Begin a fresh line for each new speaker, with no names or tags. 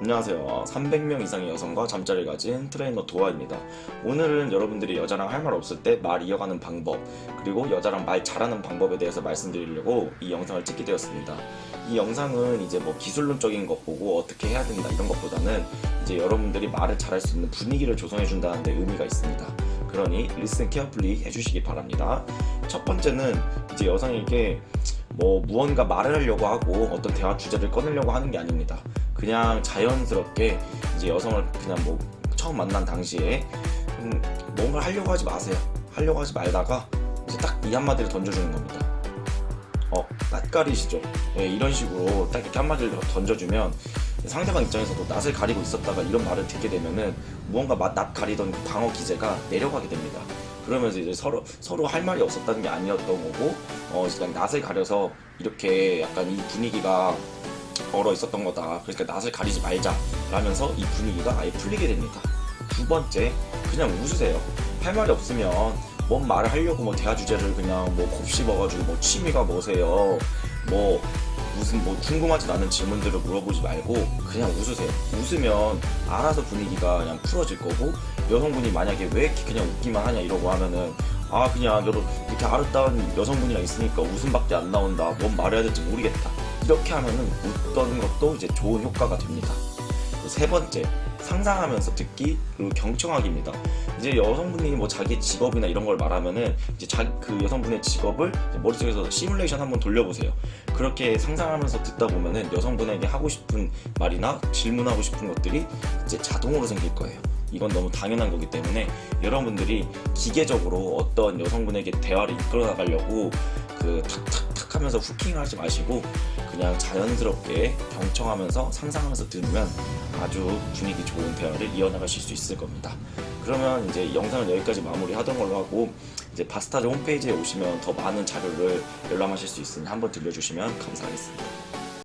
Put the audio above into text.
안녕하세요. 300명 이상의 여성과 잠자리를 가진 트레이너 도아입니다. 오늘은 여러분들이 여자랑 할 말 없을 때 말 이어가는 방법, 그리고 여자랑 말 잘하는 방법에 대해서 말씀드리려고 이 영상을 찍게 되었습니다. 이 영상은 이제 뭐 기술론적인 것 보고 어떻게 해야 된다 이런 것보다는 이제 여러분들이 말을 잘할 수 있는 분위기를 조성해 준다는 데 의미가 있습니다. 그러니 리슨 케어풀리 해주시기 바랍니다. 첫 번째는 이제 여성에게 뭐 무언가 말을 하려고 하고 어떤 대화 주제를 꺼내려고 하는 게 아닙니다. 그냥 자연스럽게 이제 여성을 그냥 뭐 처음 만난 당시에 음, 뭔가 하려고 하지 마세요. 하려고 하지 말다가 이제 딱 이 한마디를 던져주는 겁니다. 어, 낯가리시죠? 예, 이런 식으로 딱 이렇게 한마디를 던져주면 상대방 입장에서도 낯을 가리고 있었다가 이런 말을 듣게 되면은 무언가 맛- 낯 가리던 그 방어 기제가 내려가게 됩니다. 그러면서 이제 서로 서로 할 말이 없었다는 게 아니었던 거고, 어, 그냥 낯을 가려서 이렇게 약간 이 분위기가 얼어 있었던 거다. 그러니까 낯을 가리지 말자. 라면서 이 분위기가 아예 풀리게 됩니다. 두 번째, 그냥 웃으세요. 할 말이 없으면 뭔 말을 하려고 뭐 대화 주제를 그냥 뭐 곱씹어가지고 뭐 취미가 뭐세요. 뭐 무슨 뭐 궁금하지 않은 질문들을 물어보지 말고 그냥 웃으세요. 웃으면 알아서 분위기가 그냥 풀어질 거고 여성분이 만약에 왜 이렇게 그냥 웃기만 하냐 이러고 하면은 아 그냥 여러 이렇게 아름다운 여성분이랑 있으니까 웃음밖에 안 나온다. 뭔 말해야 될지 모르겠다. 이렇게 하면은 웃던 것도 이제 좋은 효과가 됩니다. 세 번째 상상하면서 듣기 그리고 경청하기입니다. 이제 여성분이 뭐 자기 직업이나 이런 걸 말하면은 이제 자기 그 여성분의 직업을 머릿속에서 시뮬레이션 한번 돌려보세요. 그렇게 상상하면서 듣다 보면은 여성분에게 하고 싶은 말이나 질문하고 싶은 것들이 이제 자동으로 생길 거예요. 이건 너무 당연한 거기 때문에 여러분들이 기계적으로 어떤 여성분에게 대화를 이끌어 나가려고 그 탁탁 탁 하면서 후킹을 하지 마시고 그냥 자연스럽게 경청하면서 상상하면서 들으면 아주 분위기 좋은 대화를 이어나가실 수 있을 겁니다. 그러면 이제 영상은 여기까지 마무리하던 걸로 하고 이제 바스타즈 홈페이지에 오시면 더 많은 자료를 열람하실 수 있으니 한번 들려주시면 감사하겠습니다.